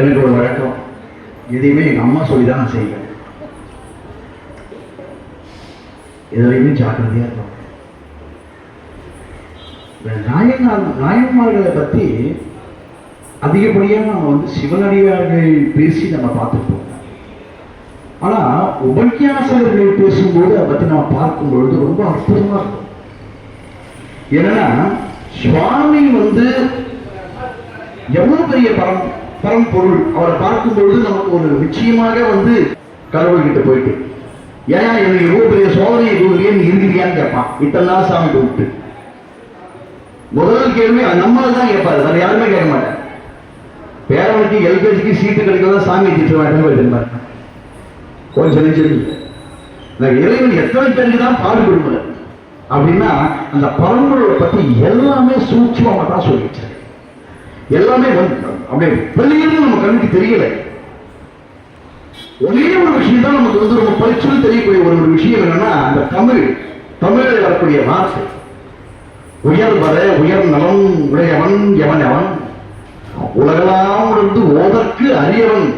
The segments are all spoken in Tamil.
எனக்கு ஒரு வழக்கம். எதையுமே எங்கள் அம்மா சொல்லி தான் நான் செய்வேன். எதுலையுமே ஜாக்கிரதையாக இருக்கும் இந்த நாயனார் நாயன்மார்களை பற்றி அதிகப்படியாக நம்ம வந்து சிவனடியார்கள் பேசி நம்ம பார்த்துருப்போம். ஆனால் உபன்யாசகர்கள் பேசும்போது அதை பற்றி நம்ம பார்க்கும் பொழுது ரொம்ப அற்புதமாக இருக்கும். என்னன்னா சுவாமி வந்து எவ்வளவு பெரிய பரம் பரம்பொருள். அவரை பார்க்கும் பொழுது நமக்கு ஒரு நிச்சயமாக வந்து கடவுள்கிட்ட போயிட்டு ஏன் எனக்கு இவ்வளவு பெரிய சோதனை கொடுக்குறியே நீ இருக்கிறியான்னு கேட்பான். இத்தனை நாள் சாமி கூப்பிட்டு முதல் கேள்வி நம்மளை தான் கேட்பாரு. வேற யாருமே கேட்க மாட்டேன் பேரவனுக்கு எல்கேஜிக்கு சீட்டு கிடைக்கிறதா சாமி திட்டுவாங்க போயிட்டு கொஞ்சம் நெஞ்சம் நான் இறைவன் எத்தனை பேருக்கு தான் பாடுபடுவது அப்படின்னா அந்த பரம்பொருளை பத்தி எல்லாமே சூட்சமாக தான் சொல்லிச்சு எல்லாமே வந்து அப்படியே வெளியிருந்து நம்ம கண்ணுக்கு தெரியல. ஒரே ஒரு விஷயம் தான் நமக்கு வந்து ரொம்ப பரிச்சுன்னு தெரியக்கூடிய ஒரு ஒரு விஷயம் என்னன்னா அந்த தமிழ் தமிழில் வரக்கூடிய வார்த்தை. உயர் வர உயர் நலம் உடையவன் எவன் எவன்? உலகெல்லாம் உணர்ந்து ஓதற்கு அரியவன்.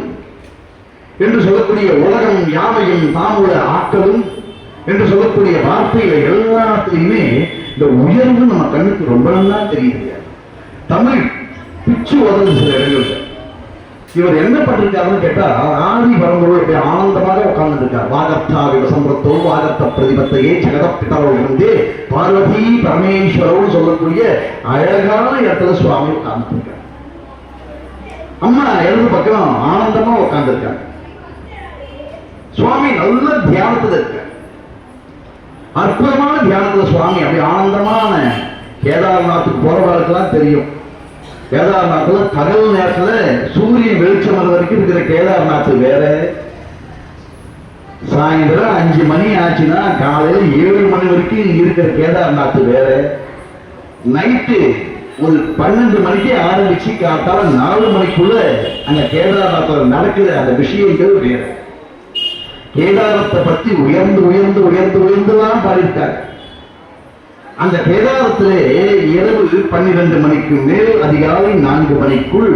என்று சொல்லக்கூடிய உலகம் யாவையும் தாமுல ஆக்கலும் என்று சொல்லக்கூடிய வார்த்தையில எல்லாத்திலையுமே இந்த உயர்வு நம்ம கண்ணுக்கு ரொம்ப நல்லா தெரியுது. தமிழ் பிச்சு உதவு சில இடங்கள்ல. இவர் என்ன பண்ணிருக்காருன்னு கேட்டா ஆதி பரம்பொருள் அப்படி ஆனந்தமாக உட்கார்ந்து இருக்கார் வாகர்த்தா விவசம்பரத்தோ வாகர்த்த பிரதிபத்தையே ஜெகத இருந்து பார்வதி பரமேஸ்வரோடு சொல்லக்கூடிய அழகான இடத்துல சுவாமி உட்கார்ந்துருக்கார். அம்மா இடது பக்கம் ஆனந்தமா உட்கார்ந்துருக்காங்க சுவாமி நல்ல தியானத்துல இருக்க அற்புதமான தியானத்துல சுவாமி அப்படி ஆனந்தமான கேதார்நாத்துக்கு போறவர்களுக்கெல்லாம் தெரியும். கேதார்நாத்தில் பகல் நேரத்தில் சூரியன் வெளிச்சம் வர வரைக்கும் இருக்கிற கேதார்நாத் வேற. சாயந்தரம் அஞ்சு மணி ஆச்சுன்னா காலையில் ஏழு மணி வரைக்கும் இருக்கிற கேதார்நாத் வேற. நைட்டு ஒரு பன்னெண்டு மணிக்கு ஆரம்பிச்சு காத்தால நாலு மணிக்குள்ள அந்த கேதார்நாத்தில் நடக்கிற அந்த விஷயங்கள் வேற. கேதாரத்தை பத்தி உயர்ந்து உயர்ந்து உயர்ந்து உயர்ந்துலாம் பாடியிருக்காங்க. அந்த வேதாரத்திலே இரவு பன்னிரண்டு மணிக்கு மேல் அதிகாலை நான்கு மணிக்குள்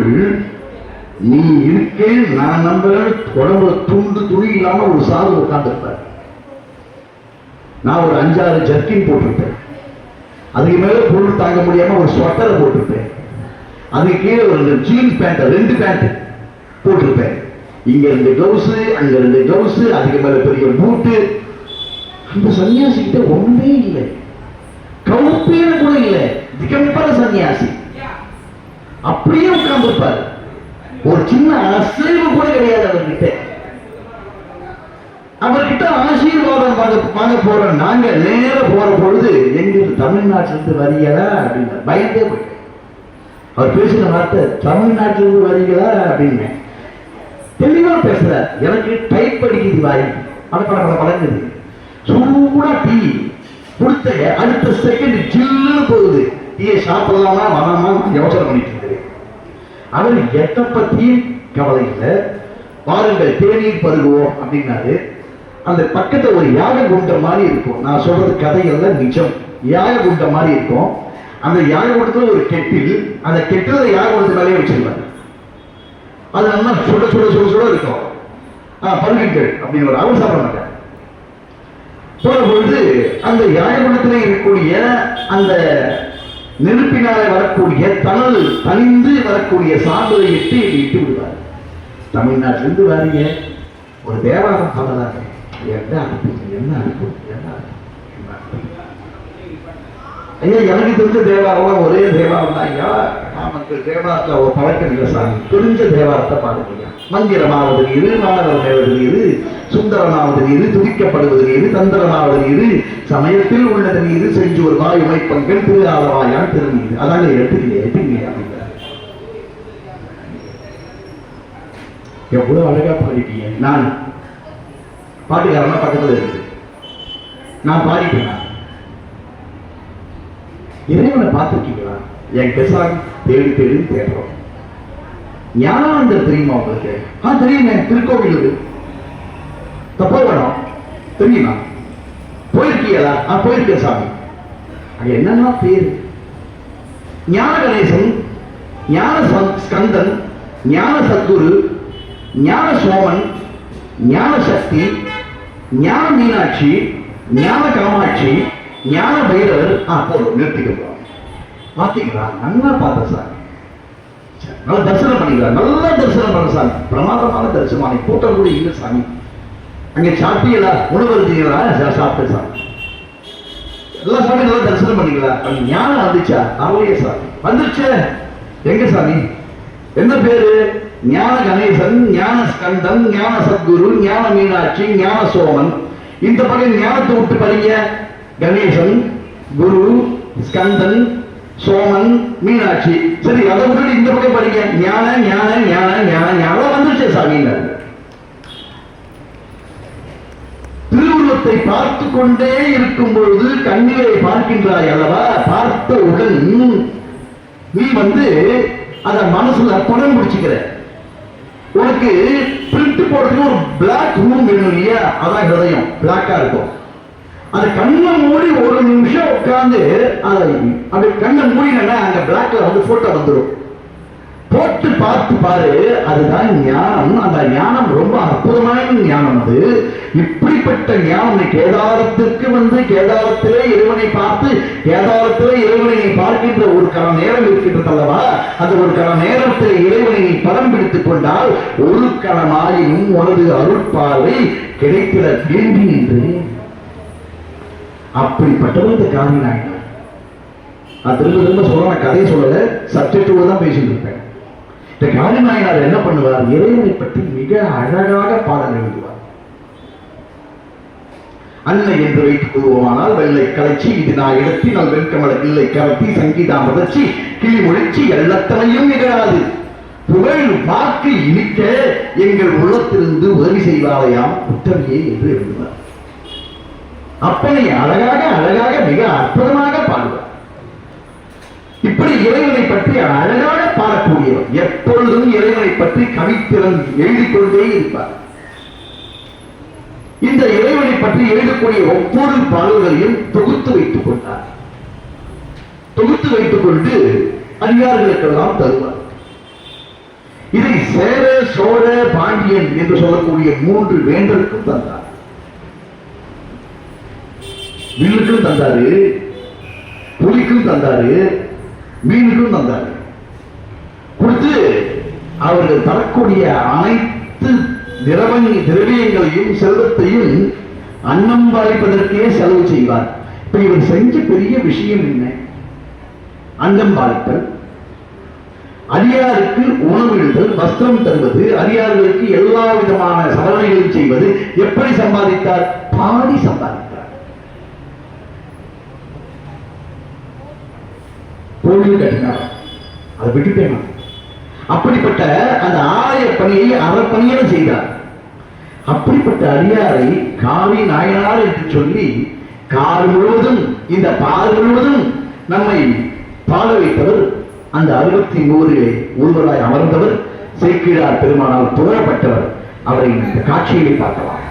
நீ இருக்கேன் நான் நம்புறேன் உடம்புல துண்டு துணி இல்லாம ஒரு சாது உட்காந்துருப்பேன் நான் ஒரு அஞ்சாறு ஜர்க்கின் போட்டிருப்பேன். அதுக்கு மேல பொருள் தாங்க முடியாம ஒரு ஸ்வெட்டரை போட்டிருப்பேன். அதுக்கு கீழே ஒரு ஜீன்ஸ் பேண்ட் ரெண்டு பேண்ட் போட்டிருப்பேன். இங்க இருந்து கவுசு அங்க இருந்து கவுசு அதுக்கு மேல பெரிய பூட்டு அந்த சன்னியாசிக்கிட்ட ஒண்ணுமே இல்லை. கவுப்பேன கூட இல்லை திகம்பர சன்னியாசி. அப்படியே உட்கார்ந்துருப்பார். ஒரு சின்ன அசைவு கூட கிடையாது அவர்கிட்ட. அவர்கிட்ட ஆசீர்வாதம் வாங்க வாங்க போற நாங்க நேர போற பொழுது எங்கிருந்து தமிழ்நாட்டிலிருந்து வரீங்களா? அப்படின்னு பயந்தே போயிட்டேன் அவர் பேசின வார்த்தை தமிழ்நாட்டிலிருந்து வரீங்களா? அப்படின்னு தெளிவா பேசுறார். எனக்கு டைப் அடிக்குது வாய். பட பட சூடா டீ. கொடுத்த அடுத்த செகண்ட் ஜில்லுன்னு போகுது. டீயை சாப்பிடலாமா வேணாமா யோசனை பண்ணிட்டு இருக்கிறேன். அவர் எதை பத்தியும் கவலை இல்லை. வாருங்கள் தேநீர் பருகுவோம் அப்படின்னாரு. அந்த பக்கத்துல ஒரு யாக குண்டம் மாதிரி இருக்கும். நான் சொல்றது கதைகள்ல நிஜம். யாக குண்டம் மாதிரி இருக்கும். அந்த யாக குண்டத்துல ஒரு கெட்டில் அந்த கெட்டில யாக குண்டத்து மேலேயே வச்சிருப்பாங்க அது நல்லா சுட சுட சுட சுட இருக்கும். ஆ பருகிகள் அப்படின்னு ஒரு அவர் சாப்பிட மாட்டேன் போற அந்த யாயகுணத்தில் இருக்கக்கூடிய அந்த நெருப்பினால வரக்கூடிய தணல் தனிந்து வரக்கூடிய சாம்பலை எட்டு இட்டு விடுவார் தமிழ்நாட்டிலிருந்து வாரிய ஒரு தேவாரம் பாடலாங்க என்ன அனுப்புங்க என்ன என்ன ஐயா எனக்கு தெரிஞ்ச தேவாரம் ஒரே தேவாரம் தான் ஐயா. நமக்கு தேவாரத்துல ஒரு பழக்கம் இல்லை சாமி. தெரிஞ்ச தேவாரத்தை பாடுங்க மந்திரமாவது நீரு மாணவர்கள் இரு சுந்தரமாவது நீரு துதிக்கப்படுவது நீரு தந்திரனாவது நீரு சமயத்தில் உள்ளது நீரு செஞ்சு ஒரு வாய் உமைப்பங்கள் திரு ஆலவாயான் திருநீர் அதாங்க எடுத்துக்கலையே எடுத்துக்கலையே எவ்வளவு அழகா பாடிட்டீங்க. நான் பாட்டுக்காரனா பக்கத்துல இருக்கு. நான் பாடிட்டேன்? இறைவனை பார்த்துருக்கீங்களா? என் பெசாங் தேடி தேடி தேடுறோம். ஞானம் தெரியுமா உங்களுக்கு? ஆ தெரியுமே. திருக்கோவிலூர். தப்போவனம் தெரியுமா? போயிருக்கீங்களா? ஆ போயிருக்கேன் சாமி. அது என்னன்னா பேரு. ஞான கணேசன் ஞான ஸ்கந்தன் ஞான சத்குரு ஞான சோமன் ஞான சக்தி ஞான மீனாட்சி ஞான காமாட்சி ஞான பைரவர். ஆ போதும் நிறுத்திக்கிறோம் பார்த்தீங்களா நல்லா பார்த்த சார் நல்லா தரிசனம் பண்ணிக்கலாம். நல்லா தரிசனம் பண்ண சாமி. பிரமாதமான தரிசனம்? கூட்டம் கூட இல்லை சாமி. அங்க சாப்பிட்டீங்களா? உணவு இருந்தீங்களா சாப்பிட்டு சாப்பிட்டேன் சாமி எல்லா சாமி நல்லா தரிசனம் பண்ணிக்கலாம் அங்க ஞானம் வந்துச்சா? அவளையே சாமி. வந்துருச்சே. எங்க சாமி? என்ன பேரு? ஞான கணேசன் ஞான ஸ்கந்தன் ஞான சத்குரு ஞான மீனாட்சி ஞான சோமன். இந்த பக்கம் ஞானத்தை விட்டு படிங்க கணேசன் குரு ஸ்கந்தன் சோமன் மீனாட்சி. சரி அதை விட்டு இந்த பக்கம் படிங்க ஞான ஞான ஞான ஞான ஞானம் வந்துருச்சு சாமின்னு முகத்தை பார்த்து கொண்டே இருக்கும் பொழுது கண்ணீரை பார்க்கின்றாய் அல்லவா? பார்த்தவுடன் நீ வந்து அத மனசுல படம் பிடிச்சிக்கிற. உனக்கு பிரிண்ட் போடுறதுக்கு ஒரு பிளாக் ரூம் வேணும் இல்லையா? அதான் ஹிரதயம். பிளாக்கா இருக்கும். அந்த கண்ணை மூடி ஒரு நிமிஷம் உட்கார்ந்து அதை அப்படி கண்ணை மூடினா அந்த பிளாக்ல வந்து போட்டோ வந்துடும் போட்டு பார்த்து பாரு அதுதான் ஞானம். அந்த ஞானம் ரொம்ப அற்புதமான ஞானம் அது. இப்படிப்பட்ட ஞானம் கேதாரத்திற்கு வந்து கேதாரத்திலே இறைவனை பார்த்து கேதாரத்திலே இறைவனை பார்க்கின்ற ஒரு கண நேரம் இருக்கின்றது அல்லவா? அந்த ஒரு கண நேரத்தில் இறைவனை படம் பிடித்துக் கொண்டால் ஒரு கணமாயினும் உனது அருட்பார்வை கிடைத்திட வேண்டி என்று. அப்படிப்பட்டவர் இந்த காந்தி நான் திரும்ப திரும்ப சொல்ல கதையை சொல்லல சப்ஜெக்டோட தான் பேசிட்டு இருப்பேன். இந்த காந்தி நாயனார் என்ன பண்ணுவார்? இறைவனை பற்றி மிக அழகாக பாடல் எழுதுவார். அன்னை என்று வைத்துக் கொள்வோமானால் வெள்ளை கலைச்சி இது நான் எடுத்து நல் வெண்கமல இல்லை கலத்தி சங்கீதா முதச்சி கிளி முழிச்சி எல்லத்தனையும் நிகழாது. புகழ் வாக்கு இனிக்க எங்கள் உள்ளத்திலிருந்து உதவி செய்வாரையாம் உத்தவியே என்று எழுதுவார். அப்பனை அழகாக அழகாக மிக அற்புதமாக பாடுவார். இப்படி இறைவனை பற்றி தனித்திறன் எழுதிக்கொண்டே இருப்பார். இந்த இறைவனை பற்றி எழுதக்கூடிய ஒவ்வொரு பாடல்களையும் தொகுத்து வைத்துக் கொண்டார். தொகுத்து வைத்துக் கொண்டு அதிகாரிகளுக்கெல்லாம் தருவார். இதை சேர சோழ பாண்டியன் என்று சொல்லக்கூடிய மூன்று வேந்தருக்கும் தந்தார். வில்லுக்கும் தந்தாரு புலிக்கும் தந்தாரு மீனுக்கும் தந்தாரு. கொடுத்து அவர்கள் தரக்கூடிய அனைத்து திரவங்க திரவியங்களையும் செல்வத்தையும் அன்னம் பாலிப்பதற்கே செலவு செய்வார். இப்ப இவர் செஞ்ச பெரிய விஷயம் என்ன? அன்னம் பாலித்தல். அடியாருக்கு உணவிடுதல் வஸ்திரம் தருவது அடியார்களுக்கு எல்லா விதமான சவரணைகளும் செய்வது எப்படி சம்பாதித்தார்? பாடி சம்பாதித்தார் கோவில் கட்டினார். அதை விட்டுட்டேன் அப்படிப்பட்ட அந்த ஆலய பணியை அறப்பணியாக செய்தார். அப்படிப்பட்ட அடியாரை காவி நாயனார் என்று சொல்லி கார் முழுவதும் இந்த பால் முழுவதும் நம்மை பாட வைத்தவர். அந்த அறுபத்தி நூறிலே ஒருவராய் அமர்ந்தவர். சேக்கிழார் பெருமானால் புகழப்பட்டவர். அவரை இந்த காட்சியை பார்க்கலாம்.